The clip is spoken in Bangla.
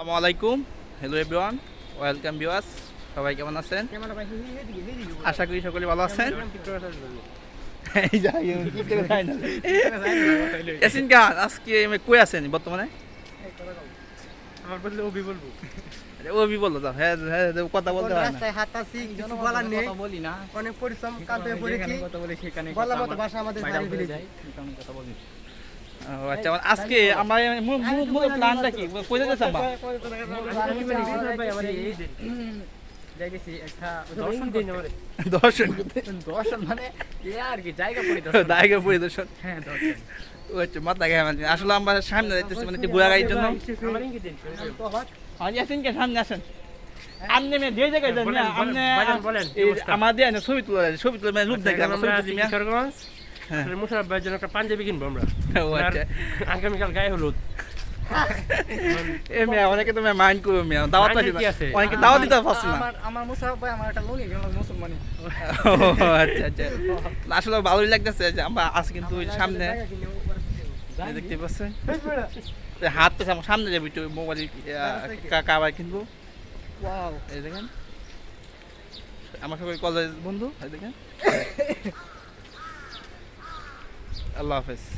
আসসালামু আলাইকুম। হ্যালো এভরিওয়ান ওয়েলকাম ভিউয়ার্স সবাই কেমন আছেন? আশা করি সকলে ভালো আছেন। এই যা, এই কি করে যায় না? ইয়াসিন খান আজকে কই আছেন বর্তমানে? আমার বললে অভি বলব। ও বলল তো হ্যাঁ হ্যাঁ কথা বলতে কিছু বলার নেই। বলি না। অনেক পরিশ্রম কালকে পড়েছি। কথা বলে সেখানে মতো ভাষা আমাদের কথা বলি। আচ্ছা আজকে আমার মূল প্ল্যানটা কি? কই যেতেছ আমরা দর্শন দর্শন মানে আর কি জায়গা পড়ি দায়গা পরিদর্শন। হ্যাঁ দর্শন ও আচ্ছা মাথা গায়ে মানে আসলে আমরা সামনে যাইতেছি মানে একটু ঘোরা গাড়ির জন্য। কে? সামনে আসেন। আপনি জায়গায় যান আপনি? আমাদের ছবি তুলে ছবি তুলে মানে ছবি তুলি। কিশোরগঞ্জ। হ্যাঁ। মুশারফ ভাইয়ের জন্য একটা পাঞ্জাবি কিনবো আমরা। ও আচ্ছা। আগামীকাল গায়ে হলুদ। এ মিয়া অনেকে তো মাইন্ড করবে মিয়া দাওয়াত না আছে? অনেকে দাওয়াত দিতে পারছে না। আমার আমার মুসাফ ভাই আমার একটা লুঙ্গি গেল মুসলমানি। ও আচ্ছা আচ্ছা। আসলে ভালোই লাগতেছে যে আমরা আজ কিন্তু ওই সামনে এই দেখতে পাচ্ছেন? হাত তো আমার সামনে যাবে একটু মোবাইল কাবার কিনবো। ওয়াও। এই দেখেন। আমার সবাই কলেজ বন্ধু এই দেখেন। আল্লাহ হাফেজ।